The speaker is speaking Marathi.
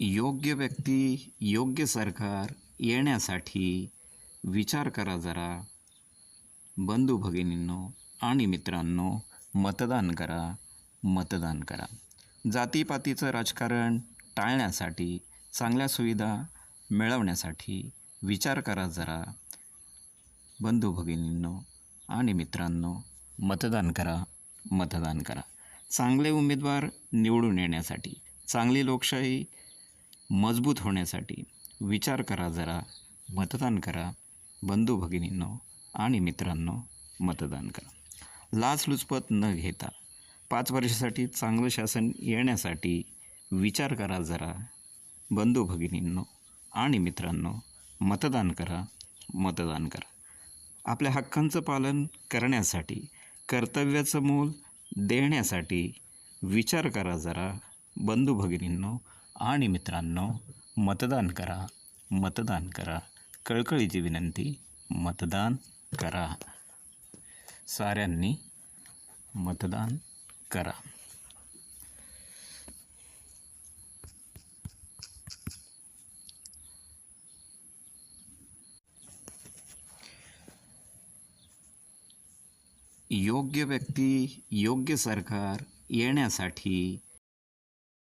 योग्य व्यक्ती योग्य सरकार येण्यासाठी विचार करा जरा. बंधू भगिनींनो आणि मित्रांनो मतदान करा मतदान करा. जातीपातीचं राजकारण टाळण्यासाठी चांगल्या सुविधा मिळवण्यासाठी विचार करा जरा. बंधू भगिनींनो आणि मित्रांनो मतदान करा मतदान करा. चांगले उमेदवार निवडून येण्यासाठी चांगली लोकशाही मजबूत होण्यासाठी विचार करा जरा मतदान करा. बंधू भगिनींनो आणि मित्रांनो मतदान करा. लाचलुचपत न घेता पाच वर्षासाठी चांगलं शासन येण्यासाठी विचार करा जरा. बंधू भगिनींनो आणि मित्रांनो मतदान करा मतदान करा. आपल्या हक्कांचं पालन करण्यासाठी कर्तव्याचं मोल देण्यासाठी विचार करा जरा. बंधू भगिनींनो आणि मित्रांनो मतदान करा मतदान करा. कळकळीची विनंती मतदान करा. साऱ्यांनी मतदान करा. योग्य व्यक्ती योग्य सरकार येण्यासाठी